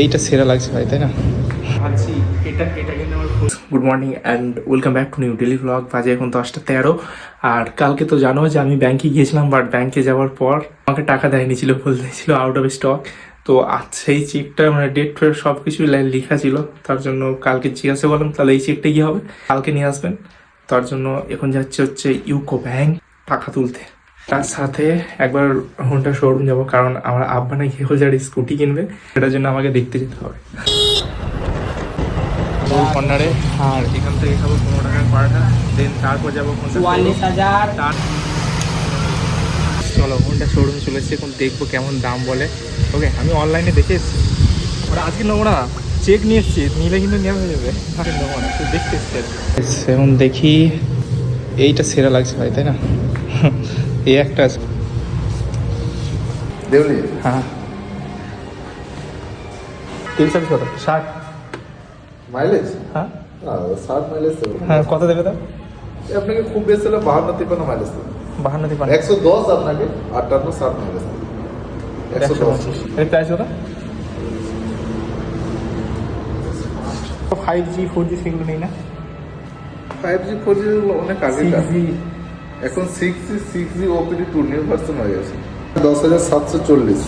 এইটা সেরা লাগছে ভাই তাই না? ভাবছি এটা এটা কিন্তু আমার good morning and welcome back to new daily vlog বাজে এখন দশটা তেরো। আর কালকে তো জানো যে আমি ব্যাংকে গিয়েছিলাম বাট ব্যাংকে যাওয়ার পর আমাকে টাকা দেয়নি ছিল বলতে ছিল আউট অফ স্টক তো আজ সেই চেকটা মানে ডেট ফেট সব কিছু লেখা ছিল। তার জন্য কালকে জিজ্ঞাসা করলাম তাহলে এই চেকটা কি হবে? কালকে নিয়ে আসবেন। তার জন্য এখন যাচ্ছে হচ্ছে ইউকো ব্যাংক টাকা তুলতে। তার সাথে একবার হোন্ডা শোরুম যাব কারণ আমার আব্বা নাকি হোলজার স্কুটি কিনবে সেটার জন্য আমাকে দেখতে যেতে হবে। কর্নারে আর এখান থেকে খাব পনেরো টাকার পাড়াটা দেন তারপর যাব চুয়াল্লিশ হাজার। তার চলো হোন্ডা শোরুমে চলে এসেছি এখন দেখব কেমন দাম বলে। ওকে আমি অনলাইনে দেখে এসেছি। ওরা আজকে নেব না চেক নিয়ে এসছি নিলে কিন্তু নেওয়া হয়ে যাবে। আজকে নেব না দেখতে এসছি এখন দেখি এইটা সেরা লাগছে ভাই তাই না? এই একটা আছে। দেউলি? হ্যাঁ। তিন সার্ভিস কত? ষাট। মাইলেজ? হ্যাঁ। ষাট মাইলেজ হ্যাঁ কত দেবে তো আপনাকে খুব বেশি হলে বাহান্ন তিপ্পান্ন মাইলেজ দেবো। বাহান্ন তিপান্ন। একশো দশ আপনাকে আটান্ন ষাট মাইলেজ একশো দশ। এর প্রাইস কত? ফাইভ জি ফোর জি সেগুলো নেই না? ফাইভ জি ফোর জি অনেক আগে এখন six G six G update to new version হয়ে গেছে। দশ হাজার সাতশো চল্লিশ।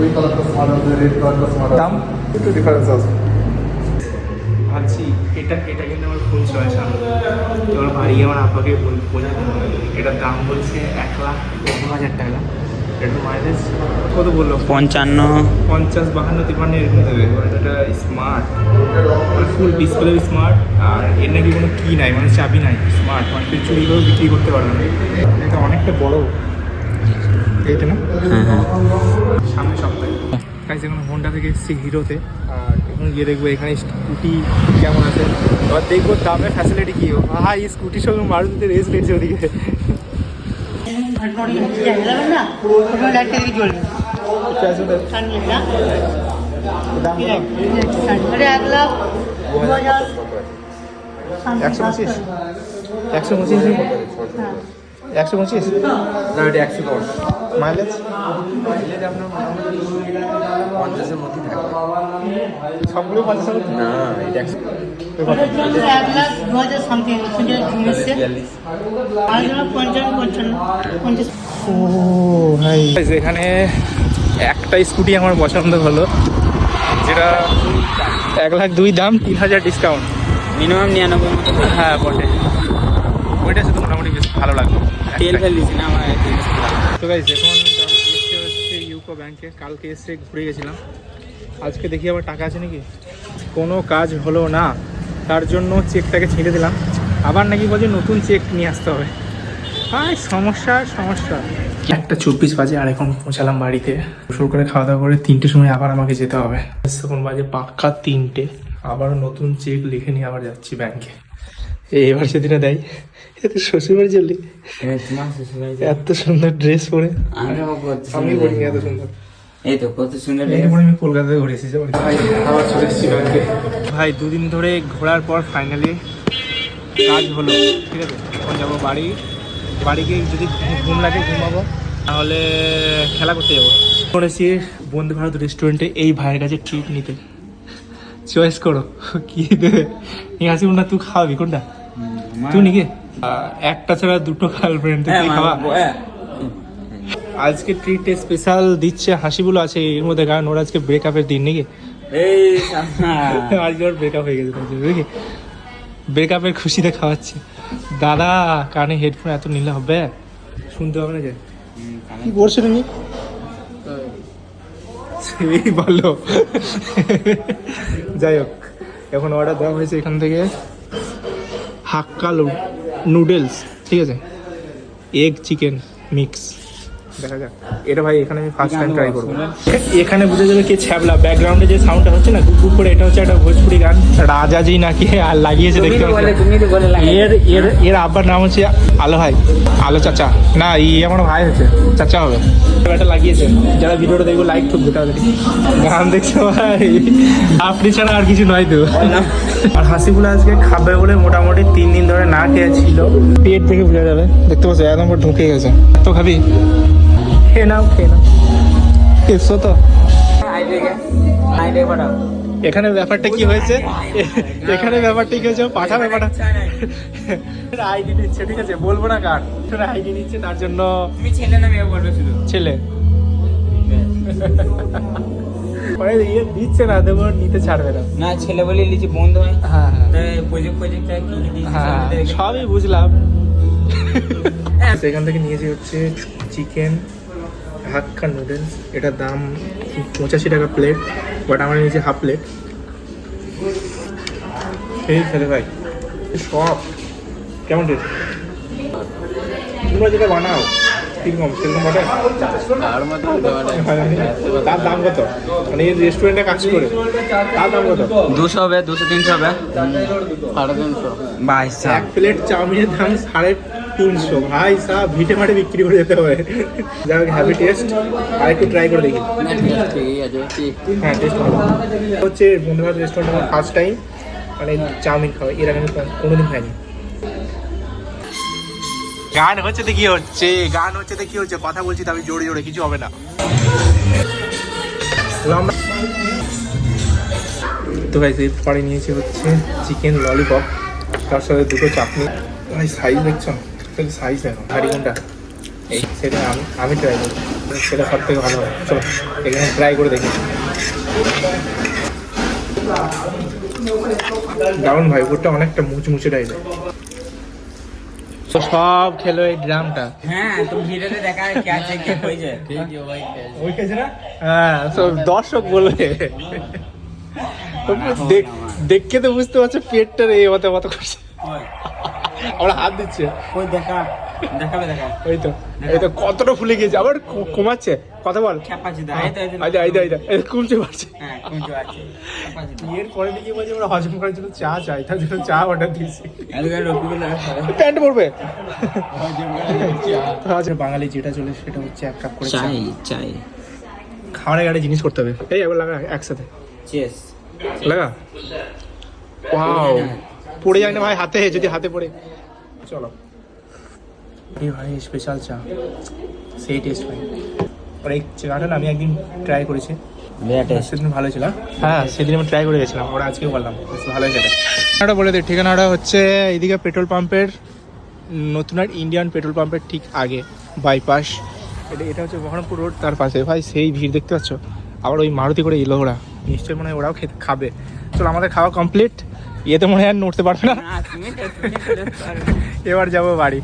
ওই কালারটা স্মার্ট আছে রেড কালারটা স্মার্ট দাম? একটু ডিফারেন্স আছে। ভাবছি এটা এটা কিন্তু আমার ফুল চয়েস আমার বাড়ি আমার আপাকে বোঝাতে এটার দাম বলছে এক লাখ পনেরো হাজার টাকা। এটা মাইলেজ কত বলল? পঞ্চান্ন। পঞ্চাশ বাহান্ন তিপ্পান্ন এরকম দেবে। এটা স্মার্ট মানে ফুল ডিসপ্লে স্মার্ট আর এর নাকি কোনো কি নাই মানে চাবি নাই। স্মার্ট মানে তুই চুরি করেও বিক্রি করতে পারবে না। এটা অনেকটা বড়। এইটা না? সামনের সপ্তাহে। কাছে এখন হোন্ডা থেকে এসেছি হিরোতে আর এখন গিয়ে দেখব এখানে স্কুটি কেমন আছে। এবার দেখব দামের ফ্যাসিলিটি কী। ভাই স্কুটির সঙ্গে মারুতিতে রেস লেগেছে ওদিকে। একশো পঁচিশ। একশো পঁচিশ? একশো পঁচিশ? না এটা একশো দশ। মাইলেজ? পঞ্চাশের মধ্যে থাকবে সবগুলো পঞ্চাশ না এটা একশো এক লাখ দু হাজার সামথিং এসছে আর জন্য পঞ্চান্ন পঞ্চান্ন পঞ্চাশ। ও ভাই এখানে একটা স্কুটি আমার পছন্দ হলো যেটা এক লাখ দুই দাম তিন হাজার ডিসকাউন্ট মিনিমাম নিরানব্বই হ্যাঁ বটে। ওইটা শুধু মোটামুটি বেশ ভালো লাগল। তেল ফেল দিছি না আমার তো গাইজ এখন হচ্ছে ইউকো ব্যাংকে কালকে এসে ঘুরে গেছিলাম। আজকে দেখি আবার টাকা আছে নাকি? কোনো কাজ হলো না। তার জন্য চেকটাকে ছেড়ে দিলাম। আবার নাকি বলছে নতুন চেক নিয়ে আসতে হবে। হাই সমস্যা সমস্যা। একটা চব্বিশ বাজে আর এখন পৌঁছালাম বাড়িতে। শুরু করে খাওয়া দাওয়া করে তিনটের সময় আবার আমাকে যেতে হবে। তখন বাজে পাক্কা তিনটে। আবার নতুন চেক লিখে নিয়ে আবার যাচ্ছি ব্যাংকে এবার সেদিনে দেয়। এত শ্বশুরবাড়ি চললি? এত সুন্দর ড্রেস পরে। আমি পরিনি এত সুন্দর এই তো কত সুন্দর আমি কলকাতায় ঘুরে এসেছি ভাই আবার চলে এসেছি ভাই দুদিন ধরে ঘোরার পর ফাইনালি কাজ হলো ঠিক আছে? এখন যাব বাড়ি। বাড়ি গিয়ে যদি ঘুম- লাগে ঘুমাবো তাহলে খেলা করতে যাব। করেছি বন্ধু ভারত রেস্টুরেন্টে এই ভাইয়ের কাছে ট্রিট নিতে। চয়েস করো কি দেবে? এই হাসি না তুই খাওয়াবি কোনটা? তুই নাকি একটা ছাড়া দুটো গার্লফ্রেন্ড হ্যাঁ, খাওয়া আজকে ট্রিট স্পেশাল দিচ্ছে হাসিগুলো আছে এর মধ্যে কারণ ওর আজকে ব্রেকআপের দিন নাকি। আজকে ওর ব্রেকআপ হয়ে গেছে দেখি ব্রেকআপের খুশিতে খাওয়াচ্ছে। দাদা কানে হেডফোন এত নিলে হবে? শুনতে হবে না যে। কি করছ তুমি সেই বলো যাই হোক এখন অর্ডার দেওয়া হয়েছে এখান থেকে। হাক্কা নুডলস ঠিক আছে? এগ চিকেন মিক্স দেখা যাক। এটা ভাই এখানে আমি ফার্স্ট টাইম ট্রাই করব এখানে বুঝে যাবে কে ছ্যাবলা। ব্যাকগ্রাউন্ডে যে সাউন্ডটা হচ্ছে না গুপ গুপ করে এটা হচ্ছে একটা ভোজপুরি গান। রাজাজি নাকি আর লাগিয়েছে দেখতে এর এর এর আব্বার নাম হচ্ছে আলো ভাই আলো চাচা। না ই আমার ভাই হচ্ছে। চাচা হবে। এটা লাগিয়েছে। যারা ভিডিওটা দেখব লাইক করবে তাদের গান দেখছ ভাই? আপনি ছাড়া আর কিছু নয় তো। আর হাসিগুলো আজকে খাবে বলে মোটামুটি তিন দিন ধরে না খেয়ে ছিল। পেট থেকে বোঝা যাবে। দেখতে পাচ্ছ এক নম্বর ঢুকে গেছে। তো খাবি? খেয়ে নাও খেয়ে নাও। এসো তো। এখানে ব্যাপারটা কি হয়েছে? এখানে ব্যাপারটা কি হয়েছে? পাঠা ব্যাপারটা। আইডি নিচ্ছে ঠিক আছে? বলব না কার। আইডি নিচ্ছে তার জন্য তুমি ছেলে না মেয়ে বলবে শুধু? ছেলে। মানে ইয়ে দিচ্ছে না দেবো নিতে ছাড়বে না। না ছেলে বলে লিচি বন্ধ হয়। হ্যাঁ হ্যাঁ। প্রজেক্ট প্রজেক্ট দিয়েছে হ্যাঁ সবই বুঝলাম। সেখান থেকে নিয়েছি হচ্ছে চিকেন হাক্কা নুডলস এটার দাম পঁচাশি টাকা প্লেট বাট আমরা নিয়েছি হাফ প্লেট এই ছেলে ভাই সব কেমন টেস্ট তোমরা যেটা বানাও কীরকম সেরকম বানায় তার দাম কত? মানে এই রেস্টুরেন্টে কাজ করে তার দাম কত? দুশো হবে দুশো তিনশো হবে। সাড়ে তিনশো। বাইশ এক প্লেট চাউমিনের দাম সাড়ে তিনশো ভাই সাহ ভিটে মাঠে বিক্রি করে যেতে হবে। যাই হোক হ্যাপি টেস্ট আর একটু ট্রাই করে দেখি। হ্যাঁ টেস্ট ভালো। হচ্ছে বন্ধুবান্ধব রেস্টুরেন্ট আমার ফার্স্ট টাইম মানে চাউমিন খাওয়া এর আগে আমি কোনোদিন খাইনি। গান হচ্ছে তো কি হচ্ছে? গান হচ্ছে তো কি হচ্ছে? কথা বলছি তো আমি জোরে জোরে, কিছু হবে না। তো ভাই এরপরে নিয়েছি হচ্ছে চিকেন ললিপপ তার সাথে দুটো চাটনি। ভাই সাইজ দেখছ? সাইজ দেখো হাড়ি কোনটা? এই সেটা আমি আমি ট্রাই করি সেটা সব থেকে ভালো হয়। চলো এখানে ট্রাই করে দেখি। দারুণ ভাই উপরটা অনেকটা মুচমুচে টাইপের সব খেলো এই ড্রামটা। হ্যাঁ তো ভিডিওতে দেখা কে আছে কে হয়েছে। ওই খেয়েছে না? হ্যাঁ সব দর্শক বলবে তোমরা দেখ দেখকে তো বুঝতে পারছ পেটটা এই মতো মতো করছে আমরা হাত দিচ্ছে। ওই দেখা দেখাবে দেখা। ওই তো এই তো কতটা ফুলে গেছে আবার কমাচ্ছে। কথা বল। আইদা আইদা আইদা কমছে পারছে হ্যাঁ এর পরে বলছে আমরা হজম করার জন্য চা চাই তার জন্য চা অর্ডার দিয়েছি। প্যান্ট পরবে। আচ্ছা বাঙালি যেটা চলে সেটা হচ্ছে এক কাপ করে চা। চাই চাই। খাওয়ার গাড়ি জিনিস করতে হবে। এই একবার লাগা একসাথে। চেস লাগা? ওয়াও পড়ে যায় না ভাই হাতে যদি হাতে পড়ে। চলো। এই ভাই স্পেশাল চা। সেই টেস্ট ভাই। আর এই চাটা না আমি একদিন ট্রাই করেছি। টেস্ট সেদিন ভালো ছিল। হ্যাঁ সেদিন আমি ট্রাই করে গেছিলাম। ওরা আজকেও বললাম বেশ ভালো হয়েছে ঠিকানাটা বলে দিই ঠিকানাটা হচ্ছে এইদিকে পেট্রোল পাম্পের নতুন আর ইন্ডিয়ান পেট্রোল পাম্পের ঠিক আগে বাইপাস এটা এটা হচ্ছে বহরমপুর রোড তার পাশে। ভাই সেই ভিড় দেখতে পাচ্ছ? আবার ওই মারুতি করে এলো ওরা। নিশ্চয়ই মনে হয় ওরাও খেতে খাবে। চলো আমাদের খাওয়া কমপ্লিট ইয়ে তো মনে হয় আর নড়তে পারবে না। এবার যাব বাড়ি।